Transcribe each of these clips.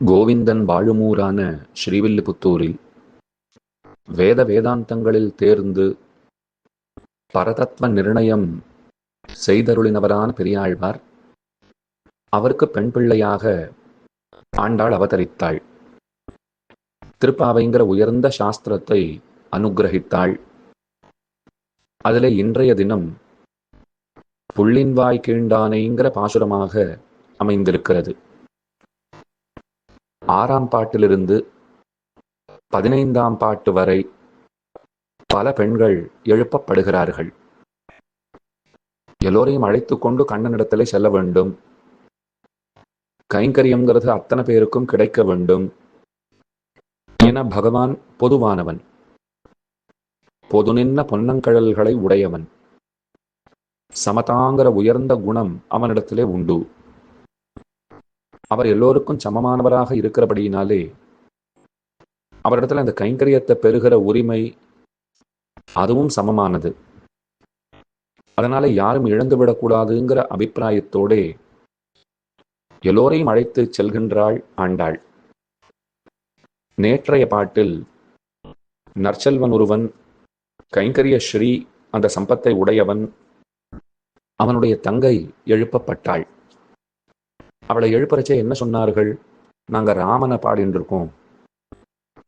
கோவிந்தன் வாழுமூரான ஸ்ரீவில்லிபுத்தூரில் வேத வேதாந்தங்களில் தேர்ந்து பரதத்வ நிர்ணயம் செய்தருளினவரான பெரியாழ்வார் அவருக்கு பெண் பிள்ளையாக ஆண்டாள் அவதரித்தாள். திருப்பாவைங்கிற உயர்ந்த சாஸ்திரத்தை அனுகிரகித்தாள் அதிலே இன்றைய தினம் புள்ளின்வாய் கீண்டானைங்கிற பாசுரமாக அமைந்திருக்கிறது. ஆறாம் பாட்டிலிருந்து பதினைந்தாம் பாட்டு வரை பல பெண்கள் எழுப்பப்படுகிறார்கள். எல்லோரையும் அழைத்து கொண்டு கண்ணனிடத்திலே செல்ல வேண்டும். கைங்கரியம்ங்கிறது அத்தனை பேருக்கும் கிடைக்க வேண்டும் என பகவான் பொதுவானவன் பொது நின்ன பொன்னங்கழல்களை உடையவன் சமதாங்கிற உயர்ந்த குணம் அவனிடத்திலே உண்டு. அவர் எல்லோருக்கும் சமமானவராக இருக்கிறபடியினாலே அவரிடத்துல அந்த கைங்கரியத்தை பெறுகிற உரிமை அதுவும் சமமானது. அதனால யாரும் இழந்து விடக்கூடாதுங்கிற அபிப்பிராயத்தோடே எல்லோரையும் அழைத்து செல்கின்றாள் ஆண்டாள். நேற்றைய பாட்டில் நற்செல்வன் ஒருவன் கைங்கரிய ஸ்ரீ அந்த சம்பத்தை உடையவன் அவனுடைய தங்கை எழுப்பப்பட்டாள். அவளை எழுப்பறச்சே என்ன சொன்னார்கள்? நாங்க ராமனை பாடின்றிருக்கோம்.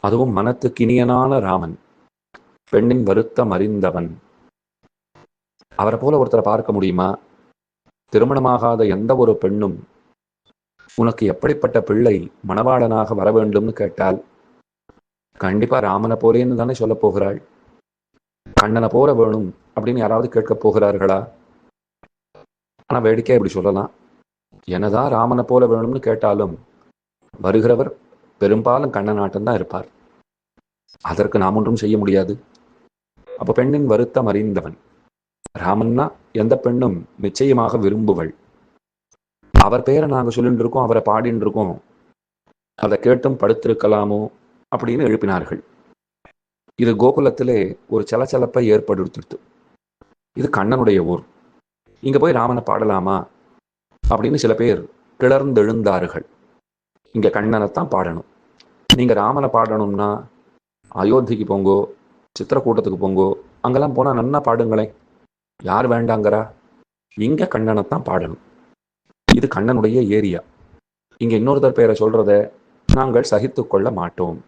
அதுவும் மனத்துக்கு இனியனான ராமன். பெண்ணின் வருத்தம் அறிந்தவன். அவரை போல ஒருத்தரை பார்க்க முடியுமா? திருமணமாகாத எந்த ஒரு பெண்ணும் உனக்கு எப்படிப்பட்ட பிள்ளை மணவாளனாக வர வேண்டும்னு கேட்டால் கண்டிப்பா ராமனை போலேன்னு தானே சொல்ல போகிறாள். கண்ணனை போல வேணும் அப்படின்னு யாராவது கேட்க போகிறார்களா? ஆனா வேடிக்கை இப்படி சொல்லலாம். என்னதான் ராமனை போல வேணும்னு கேட்டாலும் வருகிறவர் பெரும்பாலும் கண்ணன் ஆட்டம்தான் இருப்பார். அதற்கு நாம் ஒன்றும் செய்ய முடியாது. அப்ப பெண்ணின் வருத்தம் அறிந்தவன். ராமன்னா எந்த பெண்ணும் நிச்சயமாக விரும்புவள். அவர் பேரை நாங்க சொல்லிட்டு இருக்கோம் அவரை பாடின்னு இருக்கோம் அதை கேட்டும் படுத்திருக்கலாமோ அப்படின்னு எழுப்பினார்கள். இது கோகுலத்திலே ஒரு சலச்சலப்பை ஏற்படுத்திடுத்து இது கண்ணனுடைய ஊர். இங்க போய் ராமனை பாடலாமா? அப்படின்னு சில பேர் கிளர்ந்தெழுந்தார்கள். இங்க கண்ணனைத்தான் பாடணும். நீங்கள் ராமனை பாடணும்னா அயோத்திக்கு போங்கோ சித்திரக்கூட்டத்துக்கு போங்கோ அங்கெல்லாம் போனால் நன்னா பாடுங்களேன் யார் வேண்டாங்கிறா? இங்க கண்ணனைத்தான் பாடணும். இது கண்ணனுடைய ஏரியா. இங்கே இன்னொருத்தர் பேரை சொல்கிறத நாங்கள் சகித்து கொள்ள மாட்டோம்.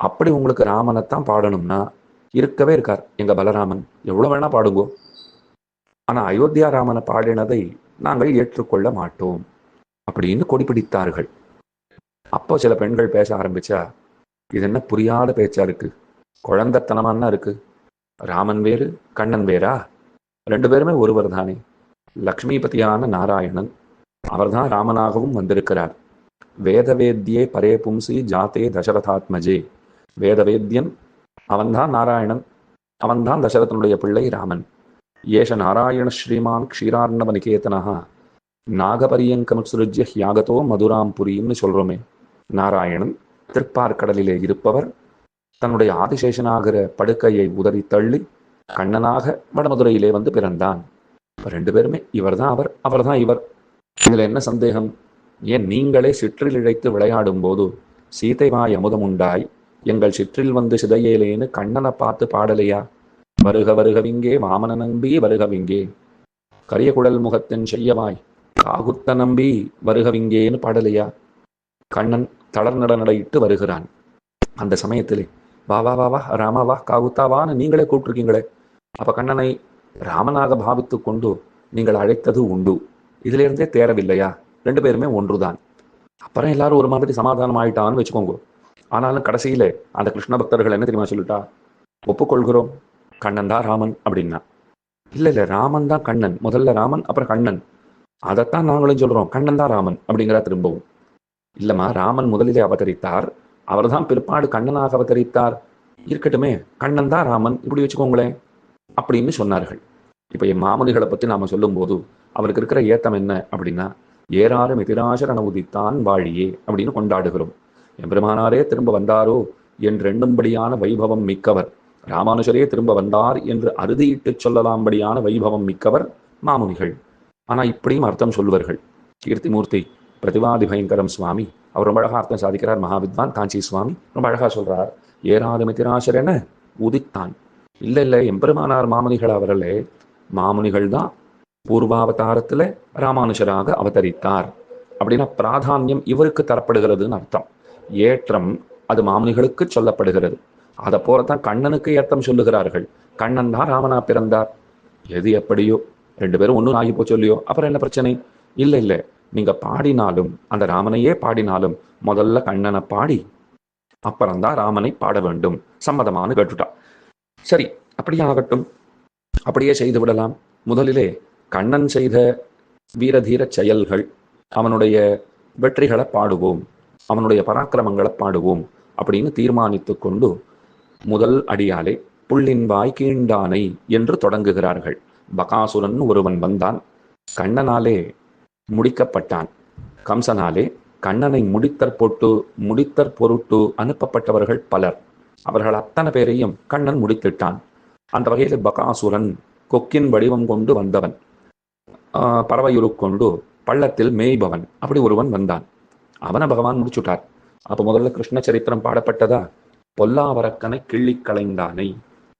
அப்படி உங்களுக்கு ராமனைத்தான் பாடணும்னா இருக்கவே இருக்கார் எங்கள் பலராமன். எவ்வளோ வேணால் பாடுங்கோ. ஆனால் அயோத்தியா ராமனை பாடினதை நாங்கள் ஏற்றுக்கொள்ள மாட்டோம் அப்படின்னு கொடி பிடித்தார்கள் அப்போ சில பெண்கள் பேச ஆரம்பிச்சா இது என்ன புரியாத பேச்சா இருக்கு? குழந்தைத்தனமானா இருக்கு. ராமன் வேறு கண்ணன் வேறா? ரெண்டு பேருமே ஒருவர் தானே. லக்ஷ்மிபதியான நாராயணன் அவர்தான் ராமனாகவும் வந்திருக்கிறார். வேதவேத்தியே பரே பும்சி ஜாத்தே தசரதாத்மஜே. வேதவேத்தியன் அவன்தான் நாராயணன் அவன்தான் தசரதனுடைய பிள்ளை ராமன். ஏஷ நாராயண ஸ்ரீமான் க்ஷீரார்ணவ நிகேதனஹா நாகபரியங்கமுத்ஸ்ருஜ்ய ஹியாகதோ மதுராம் புரியும்னு சொல்றோமே நாராயணன் திருப்பார்கடலிலே இருப்பவர் தன்னுடைய ஆதிசேஷனாகிற படுக்கையை உதறி தள்ளி கண்ணனாக வடமதுரையிலே வந்து பிறந்தான் ரெண்டு பேருமே இவர்தான் அவர் அவர்தான் இவர் இதில் என்ன சந்தேகம் ஏன் நீங்களே சிற்றில் இழைத்து விளையாடும் போது சீதைவாய் வாய் அமுதம் உண்டாய் எங்கள் சிற்றில் வந்து சிதையேலேன்னு கண்ணனை பார்த்து பாடலையா வருக வருகவிங்கே வாமன நம்பி வருகவிங்கே. கரிய குழல் முகத்தின் செய்யவாய் காகுத்த நம்பி வருகவிங்கேன்னு பாடலையா? கண்ணன் தளர் நட நடையிட்டு வருகிறான். அந்த சமயத்திலே வா வா வா வா ராமா வா காகுத்தாவான்னு நீங்களே கூப்பிட்டுருக்கீங்களே. அப்ப கண்ணனை ராமனாக பாவித்து கொண்டு நீங்கள் அழைத்தது உண்டு. இதுல இருந்தே தேரவில்லையா? ரெண்டு பேருமே ஒன்றுதான். அப்புறம் எல்லாரும் ஒரு மாதிரி சமாதானம் ஆயிட்டான்னு வச்சுக்கோங்க. ஆனாலும் கடைசியில அந்த கிருஷ்ண பக்தர்கள் என்ன தெரியுமா சொல்லிட்டா? ஒப்புக்கொள்கிறோம். கண்ணன் தான் ராமன் அப்படின்னா. இல்ல இல்ல ராமன் தான் கண்ணன். முதல்ல ராமன் அப்புறம் கண்ணன். அதைத்தான் நாங்களும் சொல்றோம். கண்ணன் தான் ராமன் அப்படிங்கிறா திரும்பவும். இல்லம்மா ராமன் முதலிலே அவதரித்தார். அவர்தான் பிற்பாடு கண்ணனாக அவதரித்தார். இருக்கட்டுமே கண்ணன் தான் ராமன். இப்படி வச்சுக்கோங்களேன். அப்படின்னு சொன்னார்கள். இப்ப என் மாமனிகளை பத்தி நாம சொல்லும்போது அவருக்கு இருக்கிற ஏத்தம் என்ன அப்படின்னா ஏராறும் எதிராசரண உதித்தான் வாழியே அப்படின்னு கொண்டாடுகிறோம். எம்பெருமானாரே திரும்ப வந்தாரோ என்று ரெண்டும்படியான வைபவம் மிக்கவர். ராமானுஜரே திரும்ப வந்தார் என்று அறுதியிட்டு சொல்லலாம்படியான வைபவம் மிக்கவர் மாமுனிகள். ஆனா இப்படியும் அர்த்தம் சொல்வார்கள். கீர்த்திமூர்த்தி பிரதிவாதி பயங்கரம் சுவாமி அவர் ரொம்ப அழகாக அர்த்தம் சாதிக்கிறார் மகாவித்வான் காஞ்சி சுவாமி ரொம்ப அழகா சொல்றார். என உதித்தான். இல்லை இல்லை எம்பெருமானார் மாமுனிகள் அவர்களே மாமுனிகள் தான் பூர்வாவதாரத்துல ராமானுஷராக அவதரித்தார். அப்படின்னா பிராதானியம் இவருக்கு தரப்படுகிறதுன்னு அர்த்தம். ஏற்றம் அது மாமுனிகளுக்கு சொல்லப்படுகிறது. அதை போலத்தான் கண்ணனுக்கு ஏத்தம் சொல்லுகிறார்கள். கண்ணன் தான் ராமனா பிறந்தார். எது எப்படியோ ரெண்டு பேரும் ஒன்றும் ஆகி போச்சு இல்லையோ? அப்புறம் என்ன பிரச்சனை? இல்லை இல்லை. நீங்க பாடினாலும் அந்த ராமனையே பாடினாலும் முதல்ல கண்ணனை பாடி அப்புறம்தான் ராமனை பாட வேண்டும். சம்மதமானு கேட்டுட்டா. சரி அப்படியே ஆகட்டும். அப்படியே செய்து விடலாம். முதலிலே கண்ணன் செய்த வீரதீர செயல்கள் அவனுடைய வெற்றிகளை பாடுவோம். அவனுடைய பராக்கிரமங்களை பாடுவோம். அப்படின்னு தீர்மானித்து கொண்டு முதல் அடியாலே புள்ளின் வாய்க்கீண்டானை என்று தொடங்குகிறார்கள். பகாசுரன் ஒருவன் வந்தான். கண்ணனாலே முடிக்கப்பட்டான். கம்சனாலே கண்ணனை முடித்தற் போட்டு முடித்தற் பொருட்டு அனுப்பப்பட்டவர்கள் பலர். அவர்கள் அத்தனை பேரையும் கண்ணன் முடித்திட்டான் அந்த வகையில் பகாசுரன் கொக்கின் வடிவம் கொண்டு வந்தவன். ஆஹ் பறவையுரு கொண்டு பள்ளத்தில் மேய்பவன். அப்படி ஒருவன் வந்தான். அவனை பகவான் முடிச்சுட்டார். அப்போ முதல்ல கிருஷ்ண சரித்திரம் பாடப்பட்டதா? பொல்லாவரக்கனை கிள்ளி களைந்தானை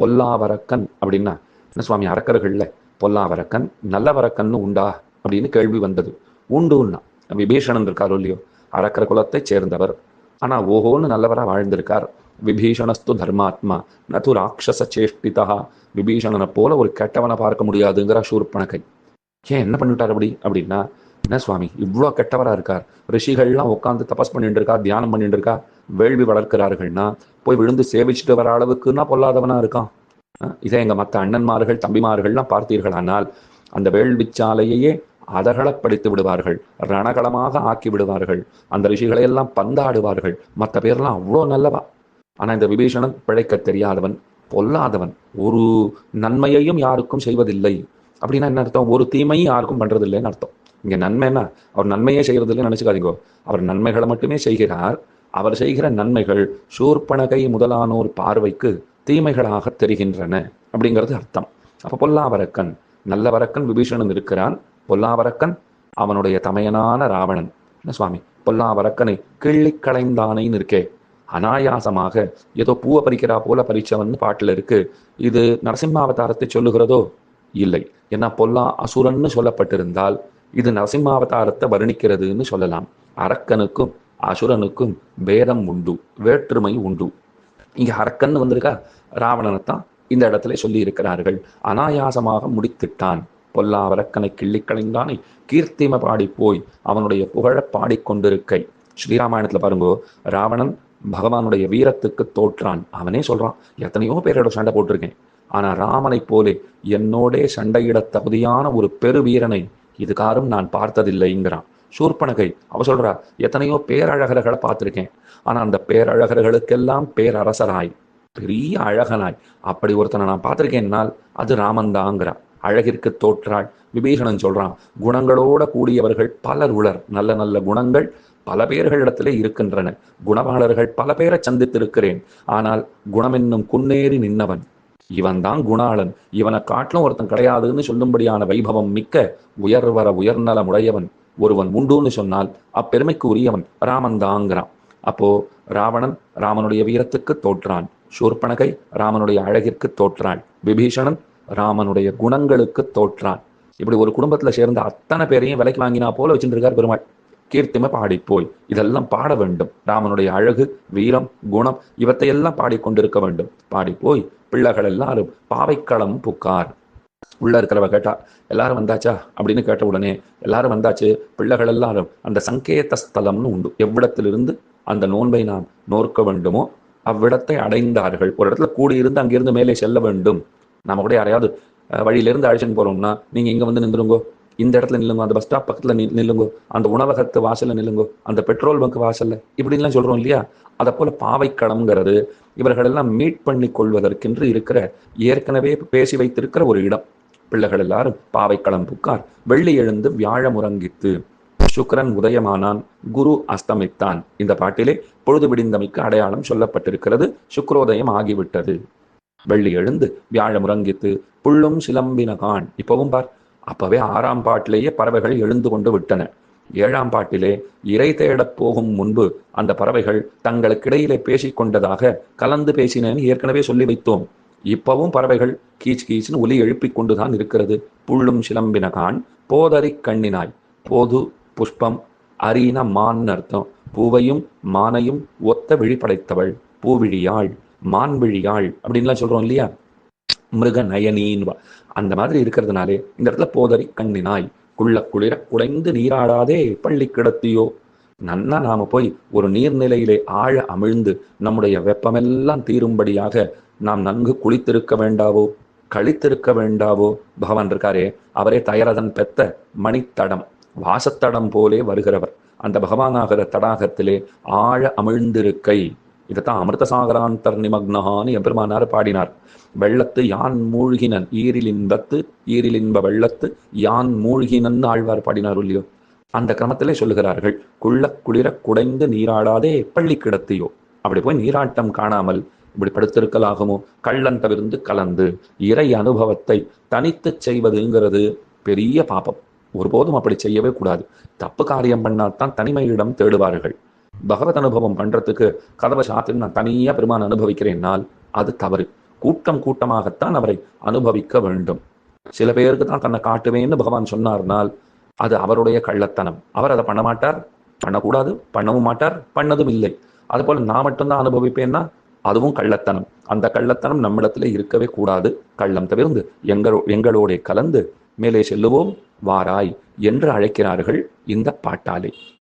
பொல்லாவரக்கன் அப்படின்னா என்ன சுவாமி அரக்கர்கள்ல? பொல்லாவரக்கன் நல்லவரக்கன்னு உண்டா? அப்படின்னு கேள்வி வந்தது. உண்டுன்னா விபீஷணன் இருக்காரோ இல்லையோ? அரக்கர் குலத்தைச் சேர்ந்தவர். ஆனா ஓஹோன்னு நல்லவரா வாழ்ந்திருக்கார். விபீஷணஸ்து தர்மாத்மா. நது ராட்சச சேஷ்டிதா. விபீஷணனை போல ஒரு கெட்டவனை பார்க்க முடியாதுங்கிற சூர்பணக்கை ஏன் என்ன பண்ணிட்டார் அப்படி? அப்படின்னா என்ன சுவாமி இவ்வளோ கெட்டவரா இருக்கார். ரிஷிகள்லாம் உட்காந்து தபஸ் பண்ணிட்டு இருக்கா தியானம் பண்ணிட்டு இருக்கா வேள்வி வளர்க்கிறார்கள்னா போய் விழுந்து சேவிச்சுட்டு வர அளவுக்குன்னா பொல்லாதவனா இருக்கான். இதை இதே எங்க மற்ற அண்ணன்மார்கள் தம்பிமார்கள்லாம் பார்த்தீர்களானால் அந்த வேள்விச்சாலையையே அதகளப்படுத்தி விடுவார்கள் ரணகளமாக ஆக்கி விடுவார்கள் அந்த ரிஷிகளை எல்லாம் பந்தாடுவார்கள். மற்ற பேர்லாம் அவ்வளோ நல்லவா? ஆனா இந்த விபீஷணன் பிழைக்க தெரியாதவன் பொல்லாதவன் ஒரு நன்மையையும் யாருக்கும் செய்வதில்லை. அப்படின்னா என்ன அர்த்தம்? ஒரு தீமையும் யாருக்கும் பண்றதில்லைன்னு அர்த்தம். இங்க நன்மைன்னா அவர் நன்மையே செய்யறது நினச்சிக்காதீங்கோ. அவர் நன்மைகளை மட்டுமே செய்கிறார். அவர் செய்கிற நன்மைகள் சூர்பனகை முதலானோர் பார்வைக்கு தீமைகளாக தெரிகின்றன அப்படிங்கிறது அர்த்தம். அப்ப பொல்லாவரக்கன் நல்லவரக்கன் விபீஷணன் இருக்கிறான். பொல்லாவரக்கன் அவனுடைய தமையனான ராவணன். என்ன சுவாமி? பொல்லாவரக்கனை கிள்ளி களைந்தானைன்னு இருக்கே. அனாயாசமாக ஏதோ பூவை பறிக்கிறா போல பறிச்சவன் பாட்டுல இருக்கு. இது நரசிம்மாவதாரத்தை சொல்லுகிறதோ? இல்லை. ஏன்னா பொல்லா அசுரன்னு சொல்லப்பட்டிருந்தால் இது நரசிம்மாவதாரத்தை வர்ணிக்கிறதுன்னு சொல்லலாம். அரக்கனுக்கும் அசுரனுக்கும் பேதம் உண்டு வேற்றுமை உண்டு. இங்க அரக்கன் வந்திருக்கா? ராவணனைத்தான் இந்த இடத்துல சொல்லி இருக்கிறார்கள் அனாயாசமாக முடித்திட்டான். பொல்லா அரக்கனை கிள்ளிக்கலைந்தானே கீர்த்திம பாடி போய் அவனுடைய புகழ பாடிக்கொண்டிருக்கை. ஸ்ரீராமாயணத்துல பாருங்கோ ராவணன் பகவானுடைய வீரத்துக்கு தோற்றான். அவனே சொல்றான் எத்தனையோ பேரோட சண்டை போட்டிருக்கேன். ஆனா ராமனை போலே என்னோடே சண்டையிட தகுதியான ஒரு பெரு வீரனை இதுகாரும் நான் பார்த்ததில்லைங்கிறான். சூர்பனகை அவ சொல்றா எத்தனையோ பேரழகர்களை பார்த்திருக்கேன். ஆனா அந்த பேரழகர்களுக்கெல்லாம் பேரரசராய் பெரிய அழகனாய் அப்படி ஒருத்தனை நான் பார்த்துருக்கேன்னால் அது ராமன் அழகிற்கு தோற்றாள் விபீஷணன் சொல்றான் குணங்களோட கூடியவர்கள் பலர் உலர் நல்ல நல்ல குணங்கள் பல பேர்களிடத்திலே இருக்கின்றன. குணவாளர்கள் பல பேரை சந்தித்திருக்கிறேன் ஆனால் குணமென்னும் குன்னேறி நின்னவன் இவன் தான் குணாளன். இவனை காட்டிலும் ஒருத்தன் கிடையாதுன்னு சொல்லும்படியான வைபவம் மிக்க உயர்வர உயர்நலமுடையவன் ஒருவன் உண்டுன்னு சொன்னால் அப்பெருமைக்கு உரியவன் ராமன் தாங்கிறான் அப்போ ராவணன் ராமனுடைய வீரத்துக்கு தோற்றான். சூர்பனகை ராமனுடைய அழகிற்கு தோற்றாள். விபீஷணன் ராமனுடைய குணங்களுக்கு தோற்றான். இப்படி ஒரு குடும்பத்துல சேர்ந்த அத்தனை பேரையும் விலைக்கு வாங்கினா போல வச்சுருக்கார் பெருமாள். கீர்த்திமை பாடிப்போய். இதெல்லாம் பாட வேண்டும். ராமனுடைய அழகு வீரம் குணம் இவற்றையெல்லாம் பாடிக்கொண்டிருக்க வேண்டும். பாடிப்போய் பிள்ளைகள் எல்லாரும் பாவைக்களம் புக்கார். உள்ள இருக்கிறவ கேட்டா எல்லாரும் வந்தாச்சா? அப்படின்னு கேட்ட உடனே எல்லாரும் வந்தாச்சு. பிள்ளைகள் எல்லாரும் அந்த சங்கேத ஸ்தலம்னு உண்டு. எவ்விடத்திலிருந்து அந்த நோன்பை நாம் நோர்க்க வேண்டுமோ அவ்விடத்தை அடைந்தார்கள். ஒரு இடத்துல கூடியிருந்து அங்கிருந்து மேலே செல்ல வேண்டும். நாம கூட யாரையாவது வழியிலிருந்து அழைச்சின்னு போறோம்னா நீங்க இங்க வந்து நின்றுங்கோ. இந்த இடத்துல நில்லுங்க அந்த பஸ் ஸ்டாப் பக்கத்துல நி- அந்த உணவகத்து வாசல்ல நில்லுங்க அந்த பெட்ரோல் பங்க் வாசல்ல இப்படின்லாம் சொல்றோம் இல்லையா? அதை போல பாவைக்களம்ங்கிறது இவர்கள் எல்லாம் மீட் பண்ணி கொள்வதற்கென்று இருக்கிற ஏற்கனவே பேசி வைத்திருக்கிற ஒரு இடம். பிள்ளைகள் எல்லாரும் பாவைக்களம் புக்கார். வெள்ளி எழுந்து வியாழ முறங்கித்து சுக்கரன் உதயமானான் குரு அஸ்தமித்தான். இந்த பாட்டிலே பொழுது விடிந்தமைக்கு அடையாளம் சொல்லப்பட்டிருக்கிறது. சுக்ரோதயம் ஆகிவிட்டது. வெள்ளி எழுந்து வியாழ முறங்கித்து புள்ளும் சிலம்பின கான் இப்பவும் பார் அப்பவே ஆறாம் பாட்டிலேயே பறவைகள் எழுந்து கொண்டு விட்டன. ஏழாம் பாட்டிலே இறை தேடப் போகும் முன்பு அந்த பறவைகள் தங்களுக்கிடையிலே பேசிக் கொண்டதாக கலந்து பேசினேன்னு ஏற்கனவே சொல்லி வைத்தோம். இப்பவும் பறவைகள் கீச் கீச்னு ஒலி எழுப்பிக் கொண்டுதான் இருக்கிறது. புள்ளும் சிலம்பினகான் போதறி கண்ணினாய். போது புஷ்பம் அரீன மான் அர்த்தம். பூவையும் மானையும் ஒத்த விழி படைத்தவள் பூவிழியாள் மான்விழியாள் அப்படின்லாம் சொல்றோம் இல்லையா? மிருக நயனின்வா அந்த மாதிரி இருக்கிறதுனாலே இந்த இடத்துல போதறி கண்ணினாய் குள்ள குளிர குடைந்து நீராடாதே பள்ளி கிடத்தியோ. நன்னா நாம போய் ஒரு நீர்நிலையிலே ஆழ அமிழ்ந்து நம்முடைய வெப்பமெல்லாம் தீரும்படியாக நாம் நன்கு குளித்திருக்க வேண்டாவோ? கழித்திருக்க வேண்டாவோ? பகவான் இருக்காரே அவரே தயரதன் பெத்த மணித்தடம் வாசத்தடம் போலே வருகிறவர். அந்த பகவானாகிற தடாகத்திலே ஆழ அமிழ்ந்திருக்கை. இதைத்தான் அமிர்தசாகராந்தர் நிமக்னஹான்னு எம்பெருமானார் பாடினார். வெள்ளத்து யான் மூழ்கினன் ஈரிலின்பத்து ஈரிலின்ப வெள்ளத்து யான் மூழ்கினன் ஆழ்வார் பாடினார் இல்லையோ? அந்த கிரமத்திலே சொல்லுகிறார்கள் குள்ள குளிர குடைந்து நீராடாதே பள்ளி கிடத்தியோ? அப்படி போய் நீராட்டம் காணாமல் இப்படி படுத்திருக்கலாகுமோ? கள்ளன் தவிர்ந்து கலந்து இறை அனுபவத்தை தனித்து செய்வதுங்கிறது பெரிய பாபம். ஒருபோதும் அப்படி செய்யவே கூடாது. தப்பு காரியம் பண்ணாதான் தனிமையிடம் தேடுவார்கள். பகவத் அனுபவம் பண்றதுக்கு கதவை சாத்தின்னு நான் தனியா பெருமான் அனுபவிக்கிறேன்னால் அது தவறு. கூட்டம் கூட்டமாகத்தான் அவரை அனுபவிக்க வேண்டும். சில பேருக்கு தான் தன்னை காட்டுவேன்னு பகவான் சொன்னார்னால் அது அவருடைய கள்ளத்தனம். அவர் அதை பண்ண மாட்டார் பண்ணக்கூடாது பண்ணவும் மாட்டார் பண்ணதும் இல்லை. அதுபோல் நான் மட்டும்தான் அனுபவிப்பேன்னா அதுவும் கள்ளத்தனம். அந்த கள்ளத்தனம் நம்மிடத்துல இருக்கவே கூடாது. கள்ளம் தவிர்ந்து எங்களோ எங்களோட கலந்து மேலே செல்லுவோம் வாராய் என்று அழைக்கிறார்கள் இந்த பாட்டாலே